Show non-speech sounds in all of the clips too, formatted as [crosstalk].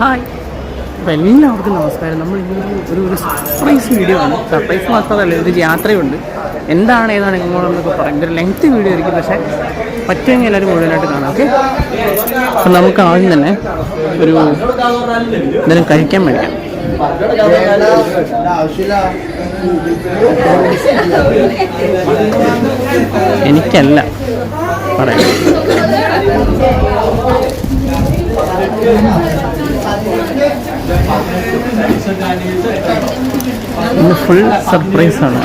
Hi. അപ്പോൾ എല്ലാവർക്കും നമസ്കാരം. നമ്മൾ ഇന്നൊരു ഒരു ഒരു സർപ്രൈസ് വീഡിയോ ആണ്. സർപ്രൈസ് മാത്രമല്ല ഒരു യാത്രയുണ്ട്. എന്താണ് ഏതാണ് എങ്ങോട്ടെന്നൊക്കെ പറയാം. ഒരു ലെങ്ത് വീഡിയോ ആയിരിക്കും പക്ഷേ പറ്റുമെങ്കിൽ എല്ലാവരും മുഴുവനായിട്ട് കാണാം ഓക്കെ അപ്പം നമുക്ക് ആദ്യം തന്നെ ഒരു എന്തെങ്കിലും കഴിക്കാൻ മേടിക്കാം. എനിക്കല്ല. പറയാം. ഇന്ന് ഫുൾ സർപ്രൈസാണ്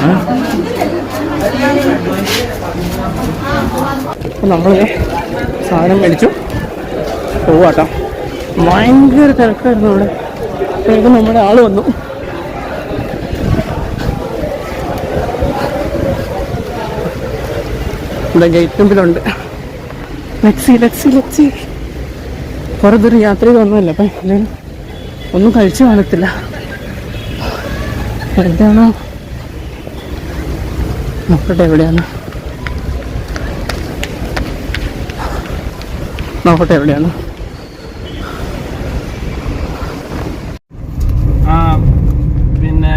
നമ്മൾ സാധനം മേടിച്ചു. പോവാട്ടോ. ഭയങ്കര തിരക്കായിരുന്നു ഇവിടെ അപ്പോഴേക്കും നമ്മുടെ ആൾ വന്നു. ഇവിടെ ഗേറ്റ് മുമ്പിലുണ്ട്. ലക്സി ലക്സി ലെക്സി കുറേ ദൂരം യാത്ര ചെയ്ത് അപ്പം എല്ലാവരും ഒന്നും കഴിച്ചു കാണത്തില്ല. എവിടെയാണോ നോക്കട്ടെ എവിടെയാണ് നോക്കട്ടെ എവിടെയാണ് ആ പിന്നെ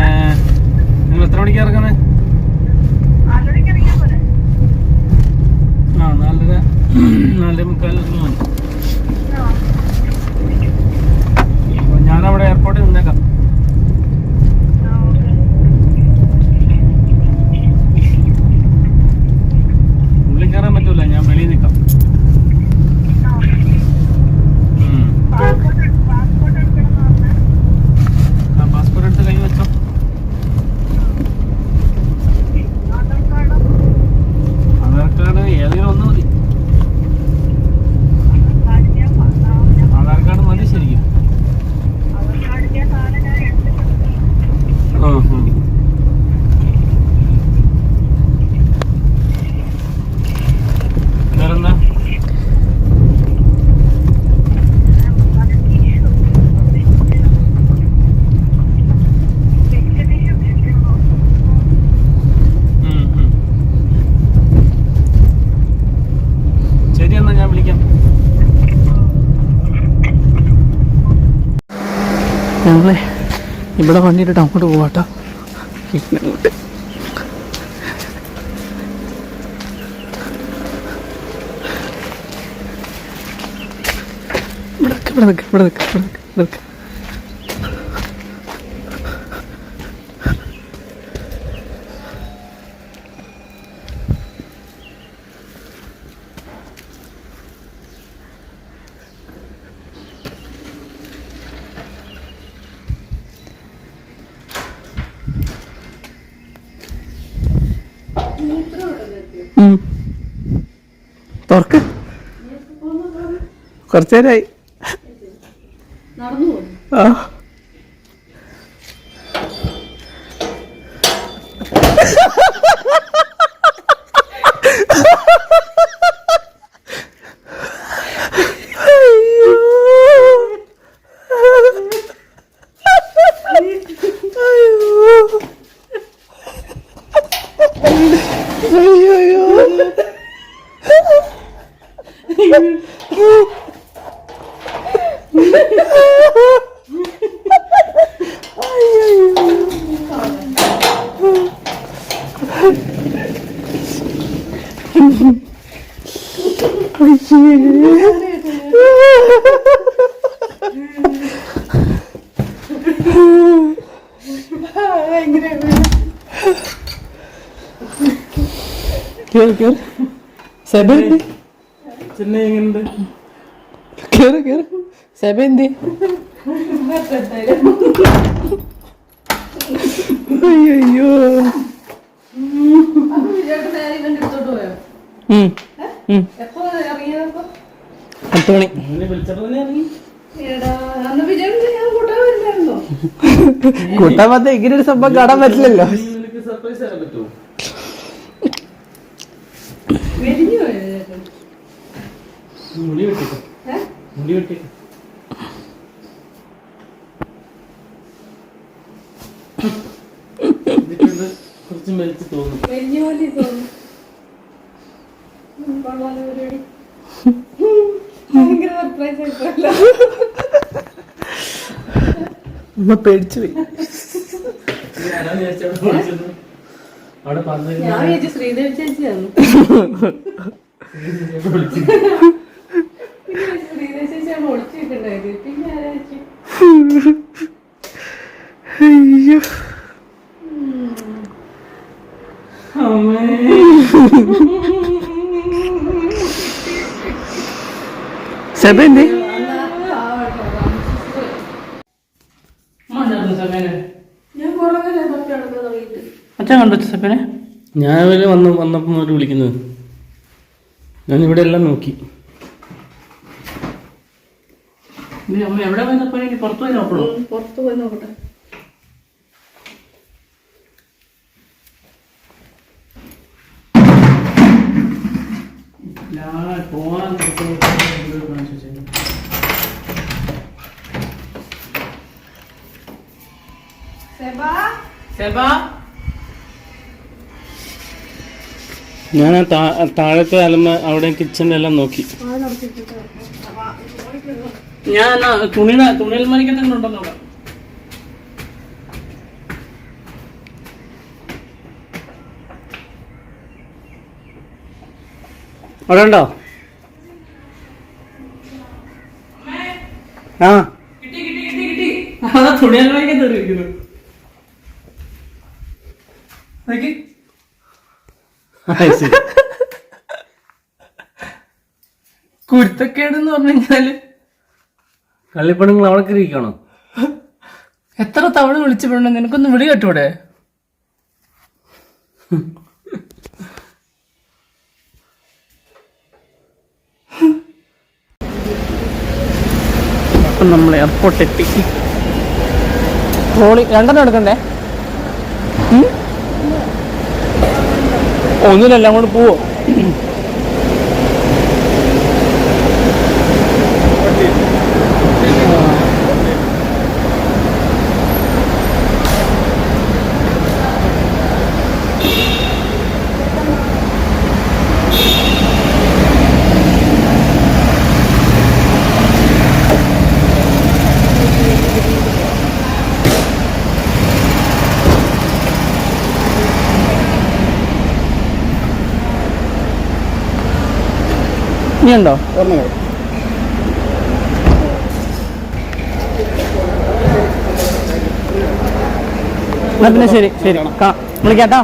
നിങ്ങൾ എത്ര മണിക്ക് ഇറങ്ങുന്നത് ആ നാലര നാലര മുക്കാൽ മതി അപ്പോൾ ഞാനവിടെ എയർപോർട്ടിൽ നിന്നേക്കാം ഉള്ളിൽ കയറാൻ പറ്റൂല ഞാൻ വെളിയിൽ നിൽക്കാം ഉം. ആ പാസ്പോർട്ട് എടുത്ത് കൈ വെച്ചോ ആധാർ കാർഡ് ഏതെങ്കിലും ഒന്ന് മതി ആധാർ കാർഡ് മതി ശരിക്കും ആ ഉം. വേറെന്താ ഉം, ഉം. ശരി എന്നാ ഞാൻ വിളിക്കാം ഞങ്ങളെ ഇവിടെ വണ്ടിയിട്ട് അങ്ങോട്ട് പോവാട്ടോ. ഇങ്ങോട്ട് ഇവിടെ നിൽക്ക് ഇവിടെ നിൽക്ക് ഇവിടെ നിൽക്ക് ഇവിടെ നിൽക്ക് തുറക്ക് കുറച്ചേരായി ആ അയ്യോ അയ്യോ കേറ് സെബ എന്തി ചെന്നൈ എങ്ങനെയുണ്ട് കേറ് കേറ്. സെബ എന്തി? അയ്യോ. പത്ത് മണി കൂട്ടാൻ പറ്റ ഇങ്ങനെ ഒരു സംഭവം കാണാൻ പറ്റില്ലല്ലോ. നിനക്ക് സർപ്രൈസ് തരാൻ പറ്റുമോ? മുടി വെട്ടിക്കോ. മുടി വെട്ടിക്കോ. കുറച്ച് മെലിച്ച് തോന്നും. ഭയങ്കര സർപ്രൈസ് ആയിപ്പോയല്ലോ. ഉമ്മ പേടിച്ചു പോയി. അവിടെ പറഞ്ഞു ഞാൻ ശ്രീദേവി ചേച്ചിയാണ് പിന്നെ ശ്രീദേവി ചേച്ചിയാണ് ഒളിച്ചു വെക്കണ്ടായത് പിന്നെ ആരാ ചേച്ചി അയ്യോ സെബ എന്തേ അച്ഛൻ കണ്ടു സെബനെ? ഞാൻ ഇവർ വന്ന് വന്നപ്പോൾ ഒരു വിളിക്കുന്നത്. ഞാൻ ഇവിടെ എല്ലാം നോക്കി. എവിടെ പോയി നോക്കണോ? പുറത്ത് പോയി നോക്കട്ടെ. ഞാൻ താഴത്തെ അലമ അവിടെ കിച്ചണിലെല്ലാം നോക്കി. ഞാൻ തുണി തുണി തുണിയിൽ മണിക്കത്തന്നെ ഉണ്ടെന്ന് അവിടെ. ഉണ്ടോ? ആ. കിട്ടി കിട്ടി കിട്ടി കിട്ടി അതാ തുണിയിൽ മണിക്കത്ത് ഇരിക്കുന്നു നോക്കി. കുരുത്തക്കേട് എന്ന് പറഞ്ഞു കഴിഞ്ഞാൽ കള്ളിപ്പണങ്ങൾ അവിടെ ഇരിക്കണോ? എത്ര തവണ വിളിച്ചപ്പോഴുണ്ട് നിനക്കൊന്ന് വിളി കേട്ടൂടെ? അപ്പം നമ്മൾ എയർപോർട്ട് എത്തി. ട്രോളി രണ്ടെണ്ണം എടുക്കണ്ടേ? ഉം? കൂടെ പോവോ ഇനി ഉണ്ടോ എന്നാ പിന്നെ ശരി ശരി. വിളിക്കാട്ടോ.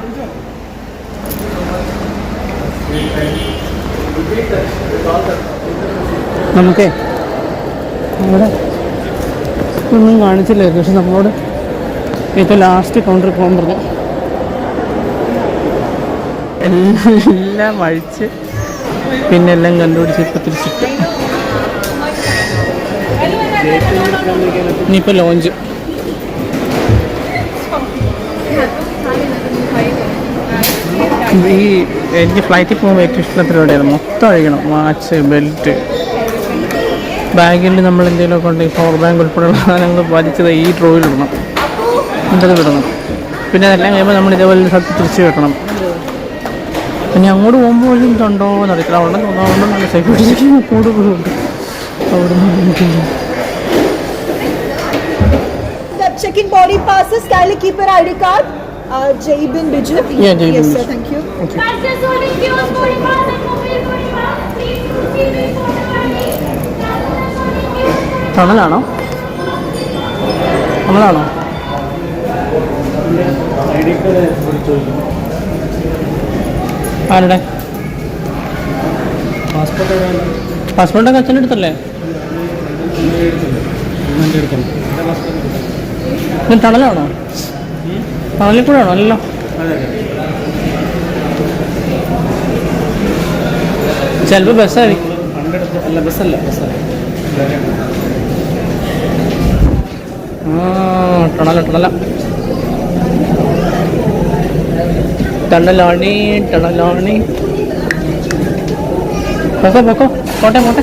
നമുക്കേ അവിടെ ഒന്നും കാണിച്ചില്ലായിരുന്നു പക്ഷെ നമ്മളോട് ഏറ്റവും ലാസ്റ്റ് കൗണ്ടറിൽ പോകാൻ പറഞ്ഞു. എല്ലാം അഴിച്ച് പിന്നെ എല്ലാം കണ്ടുപിടിച്ച് ഇപ്പം തിരിച്ചിട്ട്. ഇനിയിപ്പോൾ ലോഞ്ച് ഈ എനിക്ക് ഫ്ലൈറ്റിൽ പോകുമ്പോൾ ഏറ്റവും ഇഷ്ടത്തിലൂടെയായിരുന്നു മൊത്തം അഴിക്കണം. വാച്ച് ബെൽറ്റ് ബാഗിൽ നമ്മൾ എന്തെങ്കിലുമൊക്കെ ഉണ്ടെങ്കിൽ പവർ ബാങ്ക് ഉൾപ്പെടെയുള്ള സാധനങ്ങൾ വലിച്ചത് ഈ ഡ്രോയിൽ ഇടണം. എന്നിട്ടത് വിടണം. പിന്നെ അതെല്ലാം കഴിയുമ്പോൾ നമ്മൾ ഇതേപോലെ സ്ഥലത്ത് തിരിച്ച് വെക്കണം പിന്നെ അങ്ങോട്ട് പോകുമ്പോൾ ഇതുണ്ടോ എന്ന് അറിയത്തില്ല അവിടെ തോന്നുന്നു നല്ല സെക്യൂരിറ്റി കൂടുതലുണ്ട് അവിടെ നിന്ന് That checking body passes. Kindly keep your ID card. Uh, Jaybin Biju. Yeah, Jaybin Yes, sir. Thank you. passes only kiosk body pass and mobile body pass. Please photo ID. Access only kiosk തണലാണോ തണലാണോ I D card ചോദിക്കും ആരുടെ? Passport പാസ്പോർട്ടൊക്കെ അച്ഛന്റെ അടുത്തല്ലേ? തണലാണോ തണലിൽ കൂടെ ആണോ അല്ലല്ലോ. ചിലപ്പോൾ ബസ്സായിരിക്കും. അല്ല ബസ്സല്ല ബസ്സല്ല ആ ടണല ടണല. ടണലാണി ടണലാണി പൊക്കോ പൊക്കോ പോട്ടെ പോട്ടെ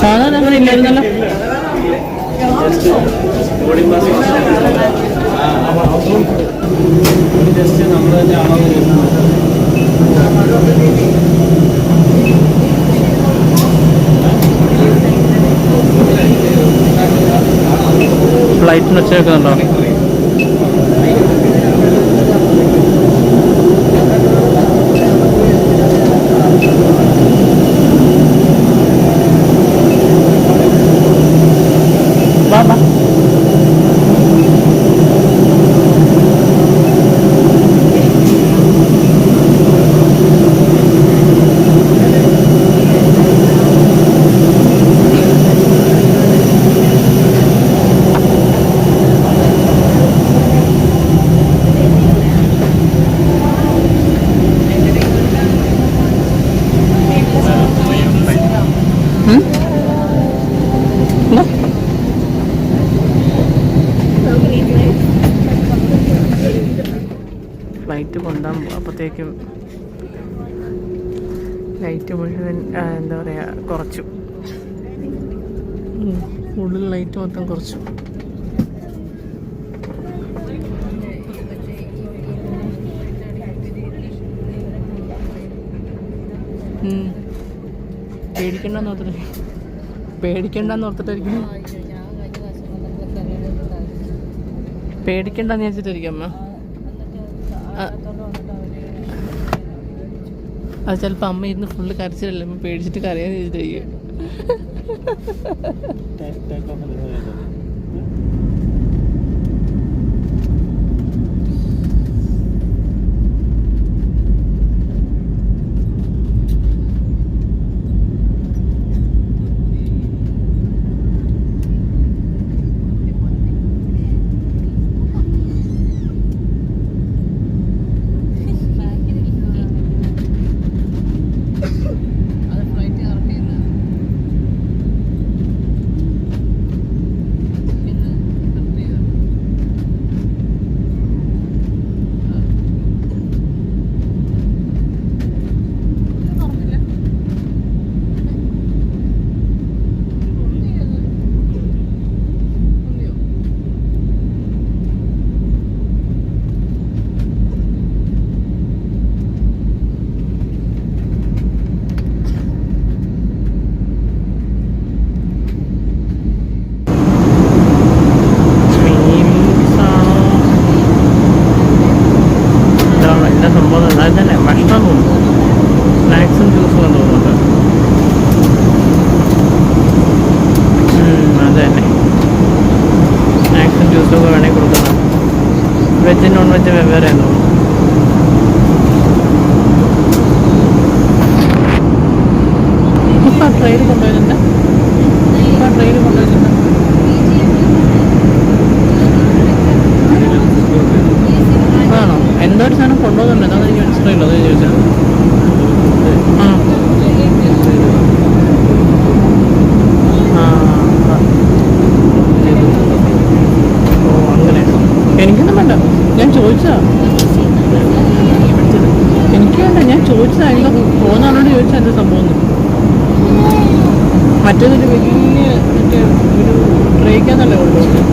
സാധാരണ അങ്ങനെ ഇല്ലായിരുന്നല്ലോ. ജസ്റ്റ് നമ്മൾ തന്നെ അളവ് ഫ്ലൈറ്റിന് വെച്ചേക്കുന്നുണ്ടോ ഉള്ളിൽ ലൈറ്റ് മൊത്തം കുറച്ചു. പേടിക്കണ്ടെന്ന് ഓർത്തിട്ട് പേടിക്കണ്ടെന്ന് ഓർത്തിട്ടായിരിക്കും പേടിക്കണ്ടെന്ന് വെച്ചിട്ടായിരിക്കും അമ്മ. അത് ചിലപ്പോൾ അമ്മ ഇരുന്ന് ഫുള്ള് കരച്ചിലല്ലേ? അമ്മ പേടിച്ചിട്ട് കരയാന്ന് വെച്ചിട്ടായിരിക്കും ഇതാണ് എന്റെ സംഭവം അത് തന്നെ ഭക്ഷണം തോന്നുന്നു സ്നാക്സും ജ്യൂസും എന്ന് തോന്നുന്നുണ്ട് ഉം, അത് തന്നെ സ്നാക്സും ജ്യൂസും ഒക്കെ വേണമെങ്കിൽ കൊടുക്കണം വെജ് നോൺ വെജ് വെവ്വേറെ തോന്നുന്നു ഇപ്പം ട്രെയിൻ കൊണ്ടുപോയിട്ടുണ്ട് ഇപ്പം ട്രെയിൻ കൊണ്ടുപോയിട്ടുണ്ട് ആണോ എന്തോ ഒരു സാധനം കൊണ്ടുപോകുന്നുണ്ട് എന്താണെന്ന് എനിക്ക് മനസ്സിലായില്ല അത് ചോദിച്ചാൽ ആ ആ. ഓ അങ്ങനെ എനിക്കൊന്നും വേണ്ട ഞാൻ ചോദിച്ചാ എനിക്ക് വേണ്ട ഞാൻ ചോദിച്ചതാ എന്താ പോകുന്നതാണോട് ചോദിച്ചാൽ എന്താ സംഭവം. മറ്റേതൊരു വലിയ മറ്റേ ഒരു ട്രേക്കാന്നല്ലേ കൊണ്ടുപോകുന്നത്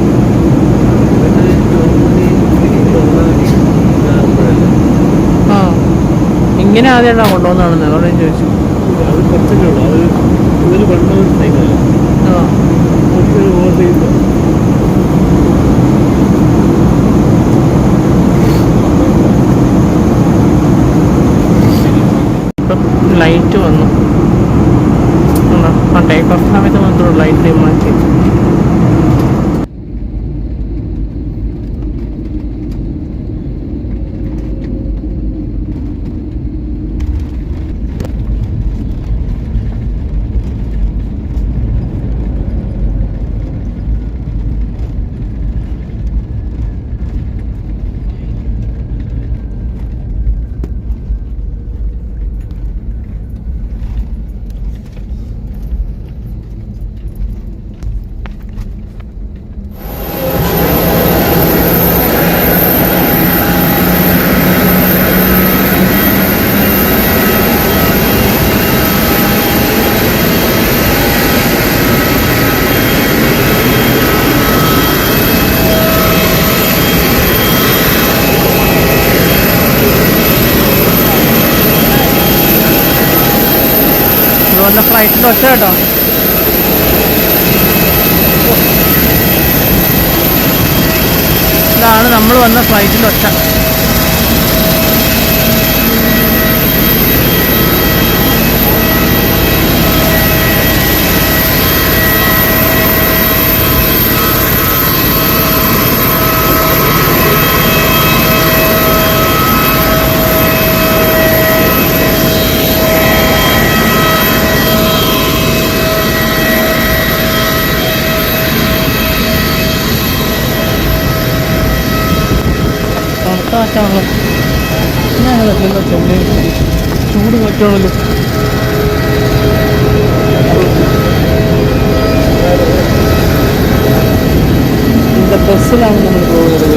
ആ. ഇങ്ങനെ ആദ്യമായിട്ടാണ് കൊണ്ടുപോകുന്നതാണെന്ന് അതോടെ ചോദിച്ചു. അത് കുറച്ചൊക്കെ ഉള്ളൂ. അത് ഇതൊരു വെള്ളം ആ ഒരു ഓവർ സൈസ് ഇപ്പം ലൈറ്റ് വന്നു? ആ ടേക്ക് ഓഫ് സമയത്ത് മാത്രമേ ലൈറ്റ് മാറ്റി ബൈക്കിന്റെ ഒച്ച കേട്ടോ ഇതാണ് നമ്മൾ വന്ന ഫ്ലൈറ്റിന്റെ ഒച്ച തണുത്ത കാറ്റാണല്ലോ ഞാൻ പറ്റില്ല ചെന്നൈ ചൂട് കാറ്റാണല്ലോ இந்த ബസ്സിലാണ് നമ്മൾ പോകുന്നത്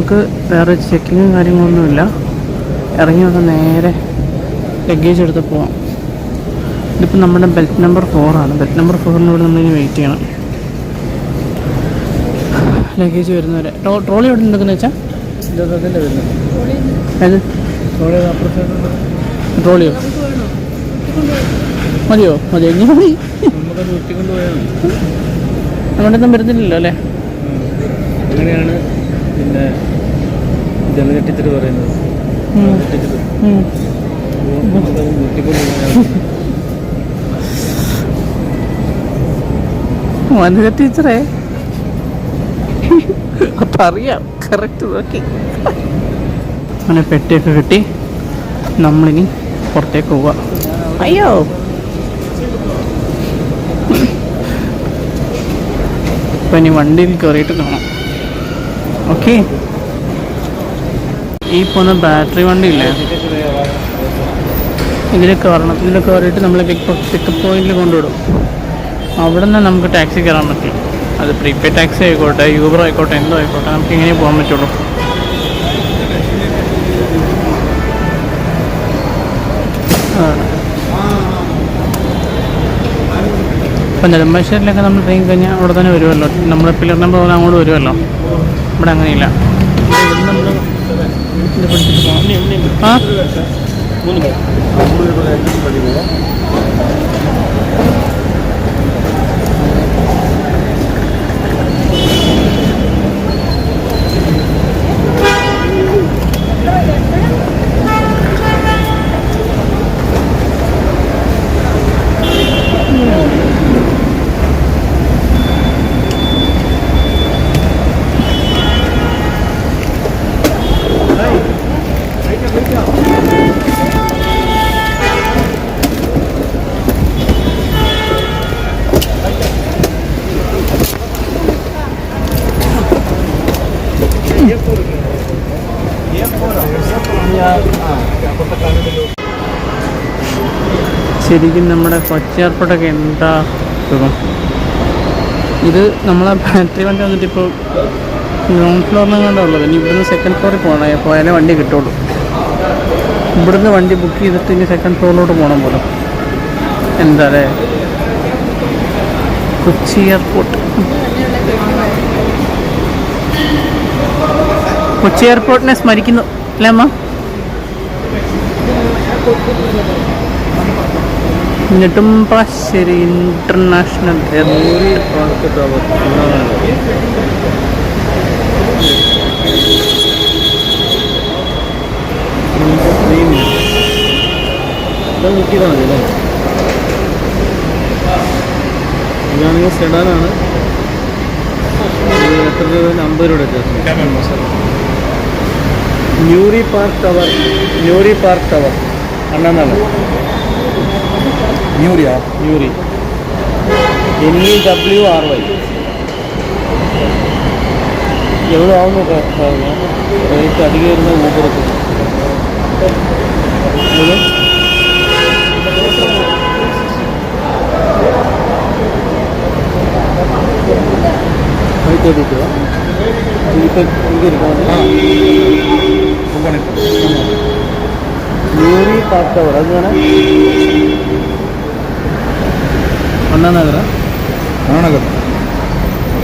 നമുക്ക് വേറെ ചെക്കിങ്ങും കാര്യങ്ങളൊന്നുമില്ല. ഇറങ്ങി വന്ന് നേരെ ലഗേജ് എടുത്ത് പോവാം. ഇതിപ്പോൾ നമ്മുടെ ബെൽറ്റ് നമ്പർ ഫോറാണ് ബെൽറ്റ് നമ്പർ ഫോറിന് ഇവിടെ നമ്മളിനി വെയിറ്റ് ചെയ്യണം. ലഗേജ് വരുന്നവരെ. ട്രോ- ട്രോളി എവിടെ ഉണ്ടെന്ന് വെച്ചാൽ ഏത്? ട്രോളിയോ മതിയോ? മതി. എങ്ങനെ മതി. അങ്ങോട്ടൊന്നും വരുന്നില്ലല്ലോ അല്ലേ? അങ്ങനെയാണ് പിന്നെ ജലകെട്ടിച്ചിട്ട് പറയുന്നത്. ഉം. ഉം. വനിത ടീച്ചറേ. അപ്പം അറിയാം. കറക്റ്റ് നോക്കി. അങ്ങനെ പെട്ടിയൊക്കെ കിട്ടി നമ്മളിനി പുറത്തേക്ക് പോവാം. അയ്യോ. ഇപ്പൊ ഇനി വണ്ടിയിൽ കയറിയിട്ട് കാണാം. ഓക്കെ. ഈ പോകുന്ന ബാറ്ററി വണ്ടി ഇല്ലേ ഇതിൽ കയറണം ഇതിൽ കയറിയിട്ട് നമ്മൾ പിക്ക് പിക്കപ്പ് പോയിന്റിൽ കൊണ്ടുവിടും. അവിടെ നിന്ന് നമുക്ക് ടാക്സി കയറാൻ പറ്റും. അത് പ്രീപെയ്ഡ് ടാക്സി ആയിക്കോട്ടെ യൂബർ ആയിക്കോട്ടെ എന്തോ ആയിക്കോട്ടെ നമുക്ക് ഇങ്ങനെ പോകാൻ പറ്റുള്ളൂ. അപ്പം നെടുമ്പാശ്ശേരിലൊക്കെ നമ്മൾ ട്രെയിൻ കഴിഞ്ഞാൽ അവിടെ തന്നെ വരുമല്ലോ നമ്മുടെ പില്ലർ നമ്പർ അങ്ങോട്ട് വരുമല്ലോ ഇവിടെ അങ്ങനെയില്ല. ആ? ശരിക്കും നമ്മുടെ കൊച്ചി എയർപോർട്ടൊക്കെ എന്താ സുഖം? ഇത് നമ്മളെ ബാറ്ററി വണ്ടി വന്നിട്ട് ഇപ്പോൾ ഗ്രൗണ്ട് ഫ്ലോറിനെങ്ങാണ്ടാ ഉള്ളത്. ഇനി ഇവിടുന്ന് സെക്കൻഡ് ഫ്ലോറിൽ പോകണം പോയാലേ വണ്ടി കിട്ടുള്ളൂ. ഇവിടുന്ന് വണ്ടി ബുക്ക് ചെയ്തിട്ട് ഇനി സെക്കൻഡ് ഫ്ലോറിലോട്ട് പോകണം പോലും. എന്താ അല്ലേ? കൊച്ചി എയർപോർട്ട് കൊച്ചി എയർപോർട്ടിനെ സ്മരിക്കുന്നു. അല്ലേ അമ്മ? ഇന്റർനാഷണൽ എയർപോർട്ട് നോക്കിയതാണ് അല്ലേ ഇതാണെങ്കിൽ സെഡാനാണ് എത്ര രൂപ അമ്പത് രൂപ Newry park tower Newry park tower അണ്ണാന്നാണ് ന്യൂറിയ Newry N E W R Y എവിടെ ആവുന്നു റേറ്റ് അധികം വരുന്ന ഊബറൊക്കെ ഫൈവ് തേർട്ടി ടു ഇപ്പം അത് വേണം. Anna Nagar Anna Nagar.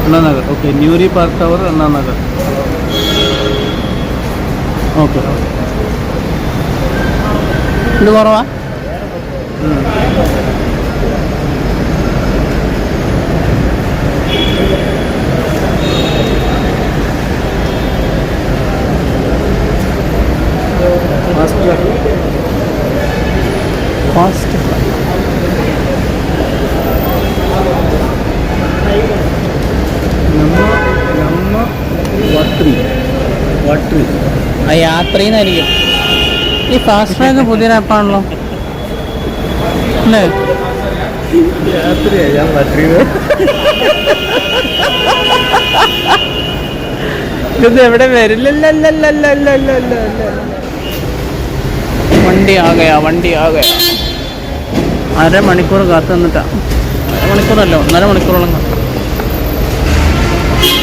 Anna Nagar. Okay Newry park tower Anna Nagar. Okay ഇത് കുറവാ? ആ യാത്രയെന്നായിരിക്കും ഈ ഫാസ്റ്റ് ട്രാക്ക് പുതിയ ആപ്പാണല്ലോ അല്ലേ? ഇത് എവിടെ വരില്ലല്ലോ വണ്ടി ആകയാ വണ്ടി ആകയാ അരമണിക്കൂർ കാത്തു നിന്നിട്ടാ. അരമണിക്കൂറല്ല ഒന്നര മണിക്കൂറോളം കാത്തു.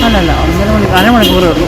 അല്ലല്ല ഒന്നര മണിക്കൂർ അരമണിക്കൂറേ ഉള്ളൂ.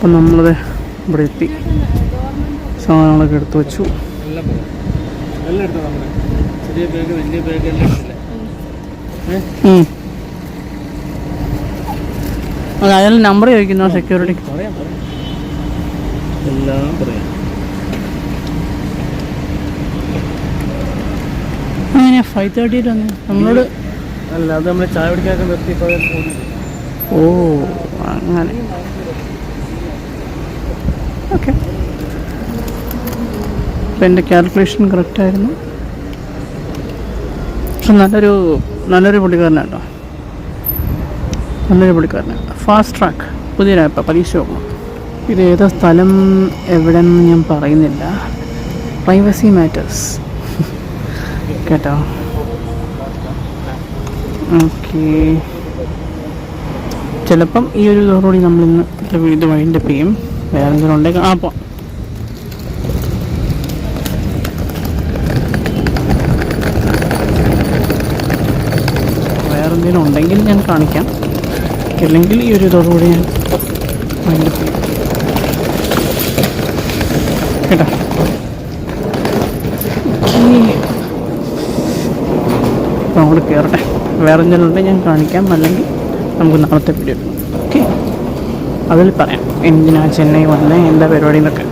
അപ്പം നമ്മളത് ഇവിടെ എത്തി. സാധനങ്ങളൊക്കെ എടുത്തു വെച്ചു. അയാൾ നമ്പർ ചോദിക്കുന്നു സെക്യൂരിറ്റി എല്ലാം പറയാം. അങ്ങനെ ഫൈവ് തേർട്ടിയിൽ വന്നു? നമ്മളോട്? അല്ല അത് നമ്മൾ ചായ കുടിക്കാനൊക്കെ ഓ അങ്ങനെ. ഓക്കെ അപ്പം എന്റെ കാൽക്കുലേഷൻ കറക്റ്റായിരുന്നു പക്ഷെ നല്ലൊരു നല്ലൊരു പുള്ളിക്കാരനാണ് കേട്ടോ. നല്ലൊരു പുള്ളിക്കാരനാണ്. ഫാസ്റ്റ് ട്രാക്ക് പുതിയ ആപ്പാണ് പരീക്ഷ നോക്കണം. ഇത് ഏതാ സ്ഥലം എവിടെയെന്ന് ഞാൻ പറയുന്നില്ല. പ്രൈവസി മാറ്റേഴ്സ് [laughs] കേട്ടോ. ഓക്കെ ചിലപ്പം ഈ ഒരു ഇതോടുകൂടി നമ്മളിന്ന് ഇത് വൈൻഡപ്പ് ചെയ്യും. വേറെ എന്തെങ്കിലും ഉണ്ടെങ്കിൽ ആ പോ. വേറെ ഉണ്ടെങ്കിൽ ഞാൻ കാണിക്കാം. ഇല്ലെങ്കിൽ ഈ ഒരു ഇതോടുകൂടി ഞാൻ കേട്ടോ? അപ്പോൾ നമ്മൾ കയറട്ടെ വേറെ എന്തെങ്കിലും ഉണ്ടെങ്കിൽ ഞാൻ കാണിക്കാം. അല്ലെങ്കിൽ നമുക്ക് നാളത്തെ വീഡിയോ ഓക്കെ അതിൽ പറയാം. എന്തിനാ ചെന്നൈ വന്നേ? എന്താ പരിപാടി എന്നൊക്കെ.